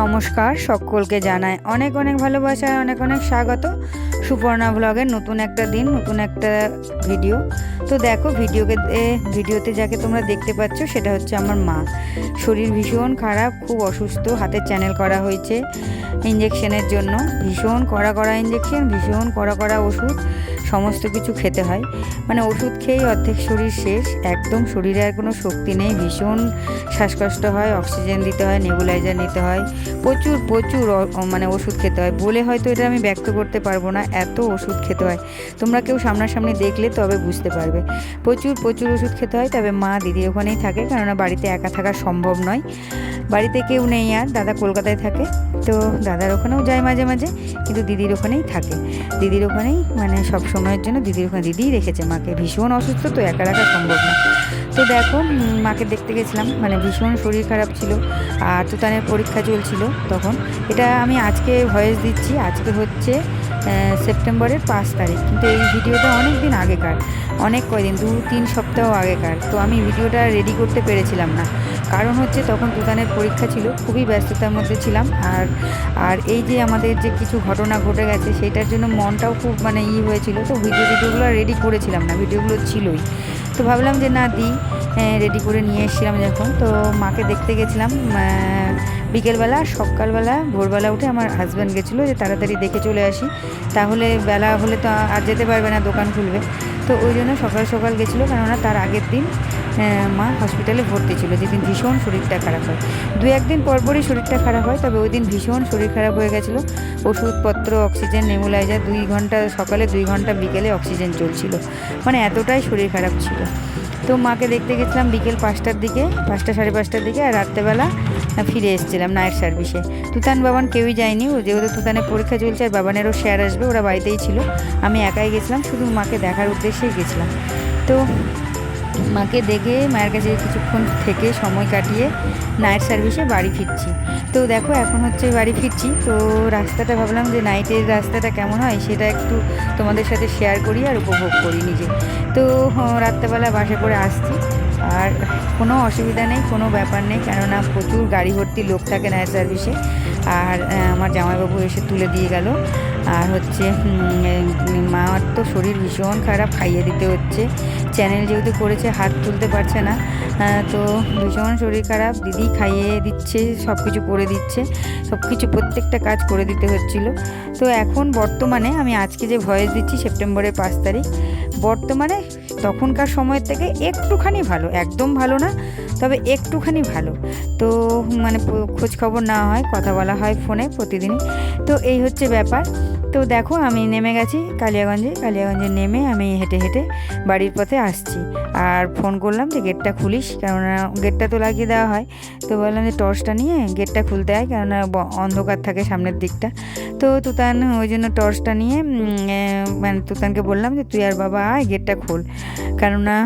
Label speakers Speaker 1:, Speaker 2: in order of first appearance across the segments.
Speaker 1: নমস্কার, সকলকে জানায় অনেক অনেক ভালোবাসা, অনেক অনেক স্বাগত। সুপর্ণা ব্লগের নতুন একটা দিন, নতুন একটা ভিডিও তো দেখো ভিডিওকে ভিডিওতে যাকে তোমরা দেখতে পাচ্ছ সেটা হচ্ছে আমার মা। শরীর ভীষণ খারাপ, খুব অসুস্থ, হাতের চ্যানেল করা হয়েছে ইঞ্জেকশনের জন্য। ভীষণ কড়া কড়া ইঞ্জেকশন ভীষণ কড়া কড়া ওষুধ। সমস্ত কিছু খেতে হয়। মানে ওষুধ খেয়েই অর্ধেক শরীর শেষ। একদম শরীরে আর কোনো শক্তি নেই। ভীষণ শ্বাসকষ্ট হয়, অক্সিজেন দিতে হয়, নেবুলাইজার নিতে হয়। প্রচুর প্রচুর মানে ওষুধ খেতে হয়। বলে হয়তো এটা আমি ব্যক্ত করতে পারব না। এত ওষুধ খেতে হয়। তোমরা কেউ সামনাসামনি দেখলে তবে বুঝতে পারবে। প্রচুর প্রচুর ওষুধ খেতে হয়। তবে মা দিদি ওখানেই থাকে। কেননা বাড়িতে একা থাকা সম্ভব নয়। বাড়িতে কেউ নেই আর, দাদা কলকাতায় থাকে। তো দাদার ওখানেও যায় মাঝে মাঝে, কিন্তু দিদির ওখানেই থাকে। দিদির ওখানেই মানে সব সময়ের জন্য দিদির ওখানে দিদিই রেখেছে মাকে। ভীষণ অসুস্থ তো, একা রাখা সম্ভব না। তো দেখো মাকে দেখতে গেছিলাম মানে ভীষণ শরীর খারাপ ছিল। আর তো তুতানের পরীক্ষা চলছিল তখন। এটা আমি আজকে ভয়েস দিচ্ছি, আজকে হচ্ছে সেপ্টেম্বরের পাঁচ তারিখ। কিন্তু এই ভিডিওটা অনেক দিন আগেকার, অনেক কয়দিন দু তিন সপ্তাহ আগেকার। তো আমি ভিডিওটা রেডি করতে পেরেছিলাম না। কারণ হচ্ছে তখন তুতানের পরীক্ষা ছিল, খুবই ব্যস্ততার মধ্যে ছিলাম। আর আর এই যে আমাদের যে কিছু ঘটনা ঘটে গেছে সেটার জন্য মনটাও খুব মানে ই হয়েছিল। তো ভিডিও ভিডিওগুলো রেডি করেছিলাম না ভিডিওগুলো ছিলই। তো ভাবলাম যে না, দিই। রেডি করে নিয়ে এসেছিলাম যখন। তো মাকে দেখতে গেছিলাম বিকেলবেলা, সকালবেলা, ভোরবেলা উঠে আমার হাজব্যান্ড গেছিল যে তাড়াতাড়ি দেখে চলে আসি। তাহলে বেলা হলে তো আর যেতে পারবে না, দোকান খুলবে। তো ওই জন্য সকাল সকাল গেছিল, কেননা তার আগের দিন মা হসপিটালে ভর্তি ছিল, যেদিন ভীষণ শরীরটা খারাপ হয়। দু একদিন পরপরই শরীরটা খারাপ হয়, তবে ওই দিন ভীষণ শরীর খারাপ হয়ে গেছিল। ওষুধপত্র অক্সিজেন নেমুলাইজার দুই ঘণ্টা, সকালে দুই ঘণ্টা, বিকেলে অক্সিজেন চলছিল। মানে এতটাই শরীর খারাপ ছিল। তো মাকে দেখতে গেছিলাম বিকেল পাঁচটার দিকে, পাঁচটা সাড়ে পাঁচটার দিকে, আর রাত্রেবেলা ফিরে এসেছিলাম নাইট সার্ভিসে তুতান বাবান কেউই যায়নি, ও যেহেতু তুতানের পরীক্ষা চলছে, আর বাবানেরও শেয়ার আসবে, ওরা বাড়িতেই ছিল। আমি একাই গেছিলাম, শুধু মাকে দেখার উদ্দেশ্যেই গেছিলাম। তো মাকে দেখে মায়ের কাছে কিছুক্ষণ থেকে সময় কাটিয়ে নাইট সার্ভিসে বাড়ি ফিরছি। তো দেখো এখন হচ্ছে বাড়ি ফিরছি। তো রাস্তাটা ভাবলাম যে নাইটের রাস্তাটা কেমন হয় সেটা একটু তোমাদের সাথে শেয়ার করি আর উপভোগ করি নিজে। তো হ, রাত্রেবেলা বাসে করে আসছি। আর কোনো অসুবিধা নেই কোনো ব্যাপার নেই কেননা প্রচুর গাড়ি ভর্তি লোক থাকে নাইট সার্ভিসে আর আমার জামাইবাবু এসে তুলে দিয়ে গেল। আর হচ্ছে মার তো শরীর ভীষণ খারাপ খাইয়ে দিতে হচ্ছে। চ্যানেল যেহেতু করেছে হাত তুলতে পারছে না। আহ, তো ভীষণ শরীর খারাপ দিদি খাইয়ে দিচ্ছে সব কিছু করে দিচ্ছে সব কিছু প্রত্যেকটা কাজ করে দিতে হচ্ছিল। তো এখন বর্তমানে আমি আজকে যে ভয়েস দিচ্ছি সেপ্টেম্বরের পাঁচ তারিখ। বর্তমানে তখনকার সময়ের থেকে একটুখানি ভালো, একদম ভালো না, তবে একটুখানি ভালো। তো মানে খোঁজখবর না হয়, কথা বলা হয় ফোনে প্রতিদিনই। তো এই হচ্ছে ব্যাপার। তো দেখো আমি নেমে গেছি কালিয়াগঞ্জে। কালিয়াগঞ্জে নেমে আমি হেঁটে হেঁটে বাড়ির পথে আসছি। আর ফোন করলাম যে গেটটা খুলিস, কেননা গেটটা তো লাগিয়ে দেওয়া হয়। তো বললাম যে টর্চটা নিয়ে গেটটা খুলতে হয় কেননা অন্ধকার থাকে সামনের দিকটা। তো তুতান ওই জন্য টর্চটা নিয়ে মানে তুতানকে বললাম যে তুই আর বাবা আয় গেটটা খোল। কেননা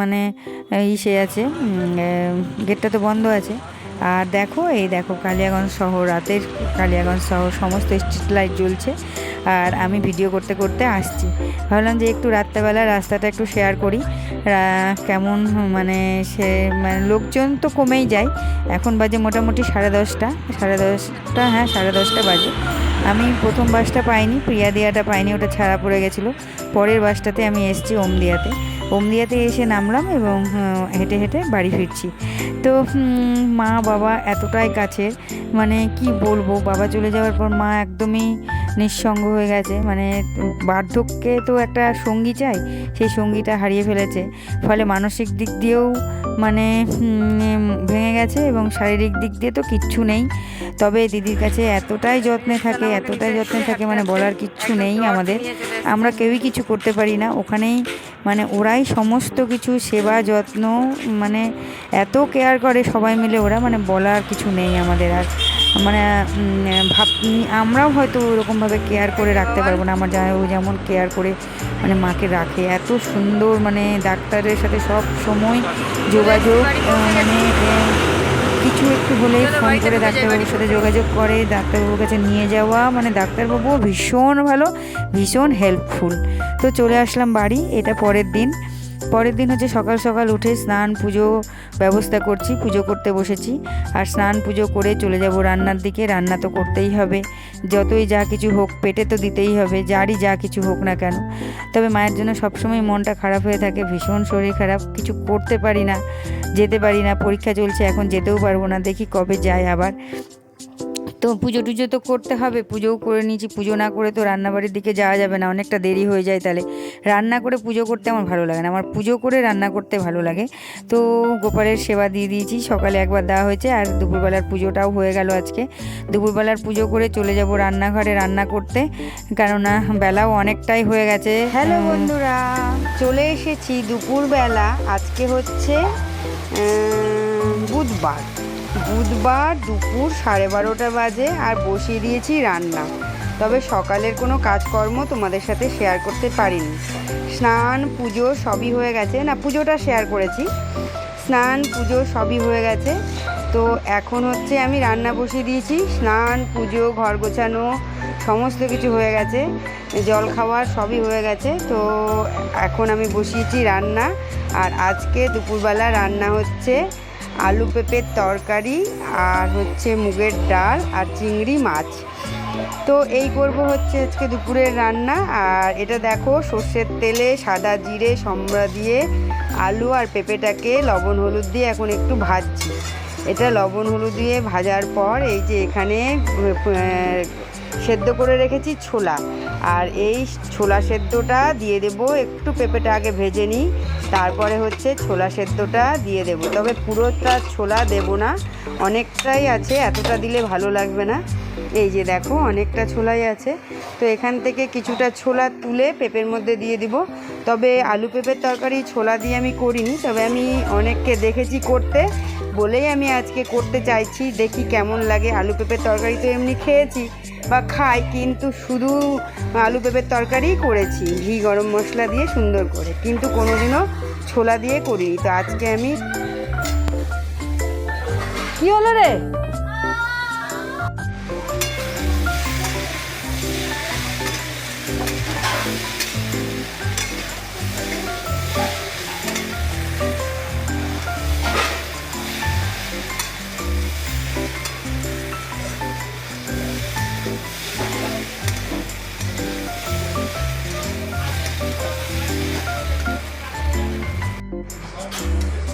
Speaker 1: মানে ইসে আছে গেটটা তো বন্ধ আছে। আর দেখো, এই দেখো কালিয়াগঞ্জ শহর, রাতের কালিয়াগঞ্জ শহর, সমস্ত স্ট্রিট লাইট জ্বলছে। আর আমি ভিডিও করতে করতে আসছি। ভাবলাম যে একটু রাত্রেবেলা রাস্তাটা একটু শেয়ার করি। কেমন মানে সে মানে লোকজন তো কমেই যায়। এখন বাজে মোটামুটি সাড়ে দশটা। সাড়ে দশটা হ্যাঁ সাড়ে দশটা বাজে। আমি প্রথম বাসটা পাইনি, প্রিয়া দিয়াটা পাইনি, ওটা ছাড়া পড়ে গেছিল। পরের বাসটাতে আমি এসেছি ওমদিয়াতে। ওমদিয়াতে এসে নামলাম এবং হেঁটে হেঁটে বাড়ি ফিরছি। তো মা বাবা এতটাই কাছের মানে কি বলব, বাবা চলে যাওয়ার পর মা একদমই নিঃসঙ্গ হয়ে গেছে। মানে বার্ধক্যে তো একটা সঙ্গী চাই, সেই সঙ্গীটা হারিয়ে ফেলেছে। ফলে মানসিক দিক দিয়েও মানে ভেঙে গেছে এবং শারীরিক দিক দিয়ে তো কিচ্ছু নেই। তবে দিদির কাছে এতটাই যত্নে থাকে, এতটাই যত্নে থাকে মানে বলার কিচ্ছু নেই আমাদের। আমরা কেউই কিছু করতে পারি না। ওখানেই মানে ওরাই সমস্ত কিছু, সেবা, যত্ন মানে এত কেয়ার করে সবাই মিলে ওরা মানে বলার কিছু নেই আমাদের আর। মানে ভাব আমরাও হয়তো ওরকমভাবে কেয়ার করে রাখতে পারব না। আমার জামাইবাবু যেমন কেয়ার করে মানে মাকে রাখে। এত সুন্দর মানে ডাক্তারের সাথে সব সময় যোগাযোগ মানে কিছু একটু হলেই ফোন করে ডাক্তারবাবুর সাথে যোগাযোগ করে ডাক্তারবাবুর কাছে নিয়ে যাওয়া। মানে ডাক্তারবাবুও ভীষণ ভালো ভীষণ হেল্পফুল তো চলে আসলাম বাড়ি এটা পরের দিন। পরের দিন হচ্ছে সকাল সকাল উঠে স্নান, পুজো ব্যবস্থা করছি, পুজো করতে বসেছি। আর স্নান, পুজো করে চলে যাব রান্নার দিকে। রান্না তো করতেই হবে। যতই যা কিছু হোক, পেটে তো দিতেই হবে, যারই যা কিছু হোক না কেন। তবে মায়ের জন্য সবসময় মনটা খারাপ হয়ে থাকে, ভীষণ শরীর খারাপ, কিছু করতে পারি না, যেতে পারি না, পরীক্ষা চলছে, এখন যেতেও পারব না, দেখি কবে যায় আবার। তো পুজো টুজো তো করতে হবে পুজোও করে নিয়েছি পুজো না করে তো রান্নাবাড়ির দিকে যাওয়া যাবে না অনেকটা দেরি হয়ে যায় তাহলে। রান্না করে পুজো করতে আমার ভালো লাগে না আমার পুজো করে রান্না করতে ভালো লাগে। তো গোপালের সেবা দিয়ে দিয়েছি সকালে একবার দেওয়া হয়েছে আর দুপুরবেলার পুজোটাও হয়ে গেল আজকে। দুপুরবেলার পুজো করে চলে যাব রান্নাঘরে রান্না করতে কেননা বেলাও অনেকটাই হয়ে গেছে।
Speaker 2: হ্যালো বন্ধুরা চলে এসেছি দুপুরবেলা আজকে হচ্ছে বুধবার। বুধবার দুপুর সাড়ে বারোটা বাজে আর বসিয়ে দিয়েছি রান্না। তবে সকালের কোনো কাজকর্ম তোমাদের সাথে শেয়ার করতে পারিনি। স্নান, পুজো সবই হয়ে গেছে। না, পুজোটা শেয়ার করেছি। স্নান, পুজো সবই হয়ে গেছে। তো এখন হচ্ছে আমি রান্না বসিয়ে দিয়েছি। স্নান, পুজো, ঘর গোছানো সমস্ত কিছু হয়ে গেছে। জল খাওয়ার সবই হয়ে গেছে। তো এখন আমি বসিয়েছি রান্না। আর আজকে দুপুরবেলা রান্না হচ্ছে আলু পেঁপের তরকারি আর হচ্ছে মুগের ডাল আর চিংড়ি মাছ। তো এই করব হচ্ছে আজকে দুপুরের রান্না। আর এটা দেখো সর্ষের তেলে সাদা জিরে সম্বরা দিয়ে আলু আর পেঁপেটাকে লবণ হলুদ দিয়ে এখন একটু ভাজছি। এটা লবণ হলুদ দিয়ে ভাজার পর এই যে এখানে সেদ্ধ করে রেখেছি ছোলা। আর এই ছোলা সেদ্ধটা দিয়ে দেব, একটু পেঁপেটা আগে ভেজে নিই, তারপরে হচ্ছে ছোলা সেদ্ধটা দিয়ে দেব। তবে পুরোটা ছোলা দেব না, অনেকটাই আছে, এতটা দিলে ভালো লাগবে না। এই যে দেখো, অনেকটা ছোলাই আছে। তো এখান থেকে কিছুটা ছোলা তুলে পেঁপের মধ্যে দিয়ে দিব। তবে আলু পেঁপের তরকারি ছোলা দিয়ে আমি করিনি, তবে আমি অনেককে দেখেছি করতে। বলেই আমি আজকে করতে চাইছি, দেখি কেমন লাগে। আলু পেঁপের তরকারি তো এমনি খেয়েছি বা খাই, কিন্তু শুধু আলু পেঁপের তরকারিই করেছি। ঘি, গরম মশলা দিয়ে সুন্দর করে। কিন্তু কোনোদিনও ছোলা দিয়ে করিনি। তো আজকে আমি কি হলো রে?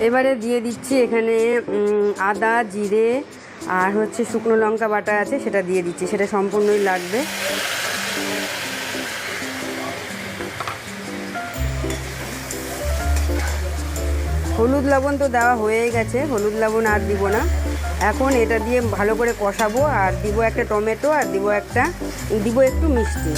Speaker 2: এবারে দিয়ে দিচ্ছি এখানে আদা, জিরে, আর হচ্ছে শুকনো লঙ্কা বাটা আছে, সেটা দিয়ে দিচ্ছি, সেটা সম্পূর্ণই লাগবে। হলুদ লবণ তো দেওয়া হয়েই গেছে, হলুদ লবণ আর দিব না। এখন এটা দিয়ে ভালো করে কষাবো, আর দিব একটা টমেটো, আর দিব একটা, দিব একটু মিষ্টি।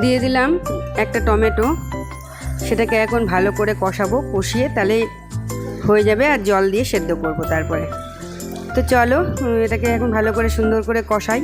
Speaker 2: দিয়ে দিলাম একটা টমেটো। সেটাকে এখন ভালো করে কষাবো, কষিয়ে তাহলে হয়ে যাবে আর জল দিয়ে সেদ্ধ করব তারপরে। তো চলো এটাকে এখন ভালো করে সুন্দর করে কষাই।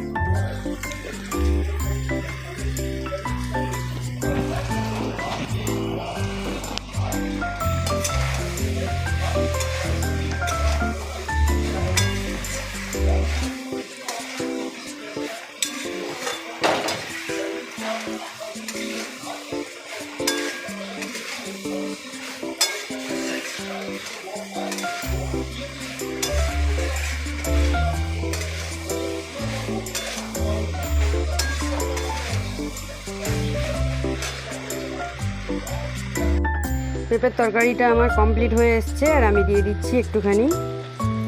Speaker 2: পেঁপের তরকারিটা আমার কমপ্লিট হয়ে এসছে, আর আমি দিয়ে দিচ্ছি একটুখানি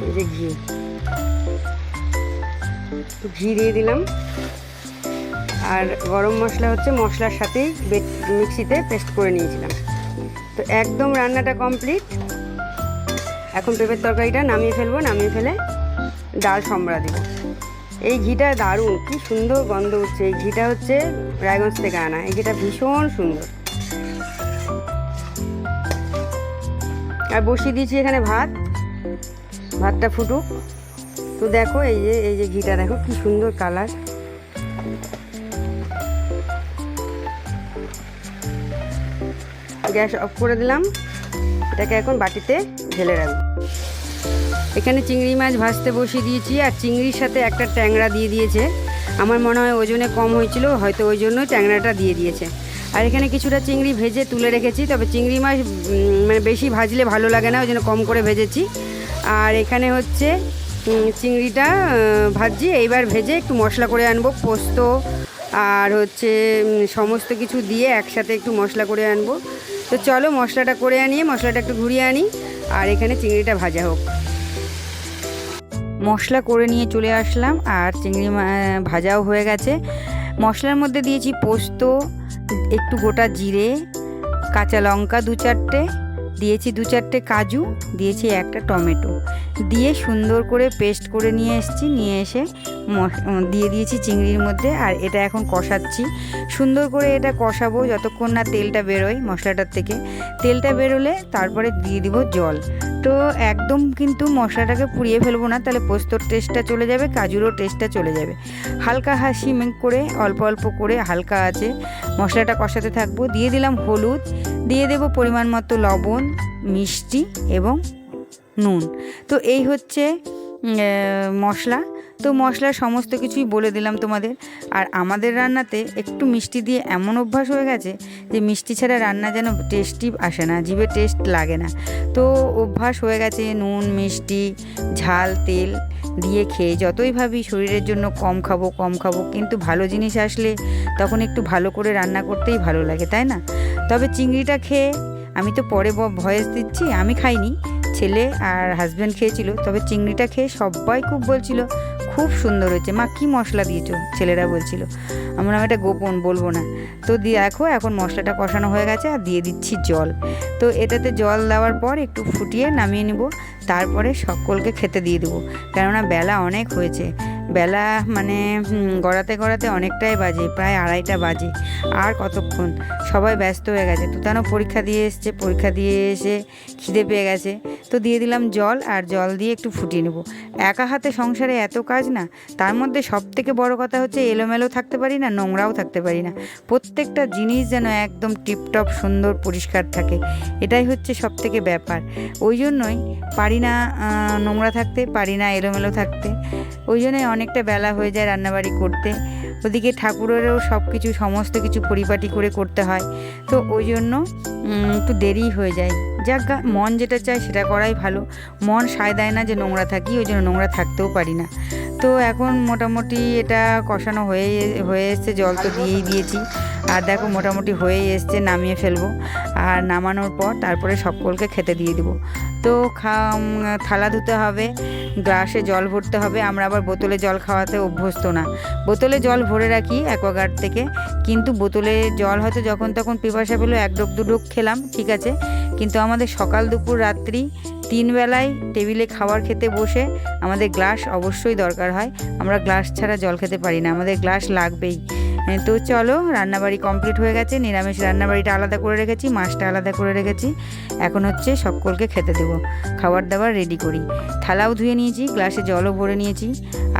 Speaker 2: এই যে ঘি। একটু ঘি দিয়ে দিলাম। আর গরম মশলা হচ্ছে মশলার সাথেই মিক্সিতে পেস্ট করে নিয়েছিলাম। তো একদম রান্নাটা কমপ্লিট এখন পেঁপের তরকারিটা নামিয়ে ফেলব, নামিয়ে ফেলে ডাল সম্বরা দেব। এই ঘিটা দারুণ, কি সুন্দর গন্ধ উঠছে। এই ঘিটা হচ্ছে রায়গঞ্জ থেকে আনা। এই ঘিটা ভীষণ সুন্দর। আর বসিয়ে দিয়েছি এখানে ভাত। ভাতটা ফুটুক। তো দেখো, এই যে এই যে ঘিটা, দেখো কি সুন্দর কালার। গ্যাস অফ করে দিলাম। এটাকে এখন বাটিতে ঢেলে রাখব। এখানে চিংড়ি মাছ ভাজতে বসিয়ে দিয়েছি, আর চিংড়ির সাথে একটা ট্যাংরা দিয়ে দিয়েছে। আমার মনে হয় ওজনে কম হয়েছিল, হয়তো ওই জন্যই ট্যাংরাটা দিয়ে দিয়েছে। আর এখানে কিছুটা চিংড়ি ভেজে তুলে রেখেছি, তবে চিংড়ি মাছ মানে বেশি ভাজলে ভালো লাগে না, ওই জন্য কম করে ভেজেছি। আর এখানে হচ্ছে চিংড়িটা ভাজছি, এইবার ভেজে একটু মশলা করে আনব, পোস্ত আর হচ্ছে সমস্ত কিছু দিয়ে একসাথে একটু মশলা করে আনব। তো চলো মশলাটা করে আনিয়ে, মশলাটা একটু ঘুরিয়ে আনি, আর এখানে চিংড়িটা ভাজা হোক।
Speaker 1: মশলা করে নিয়ে চলে আসলাম, আর চিংড়ি ভাজাও হয়ে গেছে। মশলার মধ্যে দিয়েছি পোস্ত, একটু গোটা জিরে, কাঁচা লঙ্কা দু চারটে, দিয়েছি দু চারটে কাজু, দিয়েছি একটা টমেটো। দিয়ে সুন্দর করে পেস্ট করে নিয়ে এসেছি। নিয়ে এসে দিয়ে দিয়েছি চিংড়ির মধ্যে আর এটা এখন কষাচ্ছি। সুন্দর করে এটা কষাবো যতক্ষণ না তেলটা বেরোয় মশলাটার থেকে। তেলটা বেরোলে তারপরে দিয়ে দিব জল। তো একদম কিন্তু মশলাটাকে পুড়িয়ে ফেলব না, তাহলে পোস্তর টেস্টটা চলে যাবে, কাজুরও টেস্টটা চলে যাবে। হালকা হাসি মেঘ করে, অল্প অল্প করে হালকা আছে, মশলাটা কষাতে থাকব। দিয়ে দিলাম হলুদ, দিয়ে দেব পরিমাণ মতো লবণ, মিষ্টি এবং নুন। তো এই হচ্ছে মশলা। তো মশলার সমস্ত কিছুই বলে দিলাম তোমাদের। আর আমাদের রান্নাতে একটু মিষ্টি দিয়ে এমন অভ্যাস হয়ে গেছে যে মিষ্টি ছাড়া রান্না যেন টেস্টই আসে না, জিভে টেস্ট লাগে না। তো অভ্যাস হয়ে গেছে নুন, মিষ্টি, ঝাল, তেল দিয়ে খেয়ে। যতই ভাবি শরীরের জন্য কম খাব কম খাব, কিন্তু ভালো জিনিস আসলে তখন একটু ভালো করে রান্না করতেই ভালো লাগে, তাই না? তবে চিংড়িটা খেয়ে আমি তো পরে ভয়েস দিচ্ছি, আমি খাইনি। ছেলে আর হাজব্যান্ড খেয়েছিল, তবে চিংড়িটা খেয়ে সবাই খুব বলছিল, খুব সুন্দর হয়েছে। মা, কী মশলা দিয়েছ? ছেলেরা বলছিল। আমরা এটা গোপন, বলব না। তো দিয়ে দেখো, এখন মশলাটা কষানো হয়ে গেছে আর দিয়ে দিচ্ছি জল। তো এটাতে জল দেওয়ার পর একটু ফুটিয়ে নামিয়ে নিব, তারপরে সকলকে খেতে দিয়ে দেবো। কেননা বেলা অনেক হয়েছে। বেলা মানে গড়াতে গড়াতে অনেকটাই বাজে, প্রায় আড়াইটা বাজে। আর কতক্ষণ? সবাই ব্যস্ত হয়ে গেছে। তুতানো পরীক্ষা দিয়ে এসছে, পরীক্ষা দিয়ে এসে খিদে পেয়ে গেছে। তো দিয়ে দিলাম জল আর জল দিয়ে একটু ফুটিয়ে নেব। একা হাতে সংসারে এত কাজ না, তার মধ্যে সব থেকে বড় কথা হচ্ছে এলোমেলো থাকতে পারি না, নোংরাও থাকতে পারি না। প্রত্যেকটা জিনিস যেন একদম টিপটপ, সুন্দর, পরিষ্কার থাকে। এটাই হচ্ছে সব থেকে ব্যাপার। ওই জন্যই পারি না নোংরা থাকতে, পারি না এলোমেলো থাকতে। ওই জন্যই অনেকটা বেলা হয়ে যায় রান্নাবাড়ি করতে। ওদিকে ঠাকুরেরও সব কিছু সমস্ত কিছু পরিপাটি করে করতে হয়। তো ওই জন্য একটু দেরি হয়ে যায়। যাক মন যেটা চায় সেটা করাই ভালো। মন সায় দেয় না যে নোংরা থাকি, ওই জন্য নোংরা থাকতেও পারি না। তো এখন মোটামুটি এটা কষানো হয়ে হয়ে এসছে, জল তো দিয়েই দিয়েছি। আর দেখো মোটামুটি হয়েই এসছে, নামিয়ে ফেলব। আর নামানোর পর তারপরে সকলকে খেতে দিয়ে দিব। তো থালা ধুতে হবে, গ্লাসে জল ভরতে হবে। আমরা আবার বোতলে জল খাওয়াতে অভ্যস্ত না। বোতলে জল ভরে রাখি অ্যাকোয়াগার্ড থেকে। কিন্তু বোতলে জল হয়তো যখন তখন পিপাসা পেল, এক ডোক দু ডোক খেলাম, ঠিক আছে। কিন্তু আমাদের সকাল, দুপুর, রাত্রি, তিন বেলায় টেবিলে খাবার খেতে বসে আমাদের গ্লাস অবশ্যই দরকার হয়। আমরা গ্লাস ছাড়া জল খেতে পারি না। আমাদের গ্লাস লাগবেই। তো চলো, রান্নাবাড়ি কমপ্লিট হয়ে গেছে, নিরামিষ রান্নাবাড়িটা আলাদা করে রেখেছি, মাছটা আলাদা করে রেখেছি। এখন হচ্ছে সকলকে খেতে দেবো, খাবার দাবার রেডি করি। থালাও ধুয়ে নিয়েছি, গ্লাসে জলও ভরে নিয়েছি,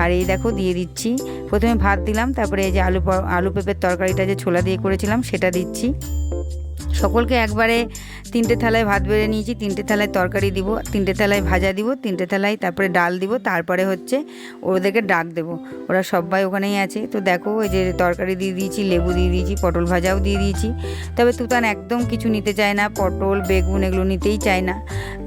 Speaker 1: আর এই দেখো দিয়ে দিচ্ছি। প্রথমে ভাত দিলাম, তারপরে এই যে আলু আলু পেঁপের তরকারিটা যে ছোলা দিয়ে করেছিলাম, সেটা দিচ্ছি। সকলকে একবারে তিনটে থালায় ভাত বেড়ে নিয়েছি, তিনটে থালায় তরকারি দিব, তিনটে থালায় ভাজা দিব, তিনটে থালায় তারপরে ডাল দিব, তারপরে হচ্ছে ওদেরকে ডাক দেব। ওরা সবাই ওখানেই আছে। তো দেখো, ওই যে তরকারি দিয়ে দিয়েছি, লেবু দিয়ে দিয়েছি, পটল ভাজাও দিয়ে দিয়েছি। তবে তুতান একদম কিছু নিতে চায় না, পটল, বেগুন এগুলো নিতেই চায় না।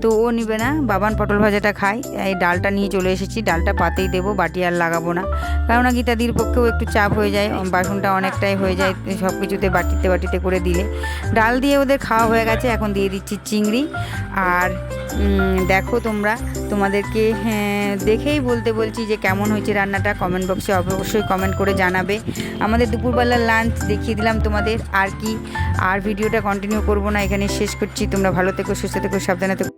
Speaker 1: তো ও নিবে না, বাবান পটল ভাজাটা খায়। এই ডালটা নিয়ে চলে এসেছি, ডালটা পাতেই দেবো, বাটি আর লাগাবো না। কেননা গীতাদির পক্ষেও একটু চাপ হয়ে যায় বাসনটা অনেকটাই হয়ে যায় সব কিছুতে বাটিতে বাটিতে করে দিলে। ডাল দিয়ে ওদের খাওয়া হয়ে গেছে এখন দিয়ে দিচ্ছি চিংড়ি। আর দেখো তোমরা তোমাদেরকে হ্যাঁ, দেখেই বলতে বলছি যে কেমন হয়েছে রান্নাটা। কমেন্ট বক্সে অবশ্যই কমেন্ট করে জানাবে। আমাদের দুপুরবেলার লাঞ্চ দেখিয়ে দিলাম তোমাদের আর কি। আর ভিডিওটা কন্টিনিউ করব না এখানে শেষ করছি। তোমরা ভালো থেকো সুস্থ থেকো সাবধানে থেকো।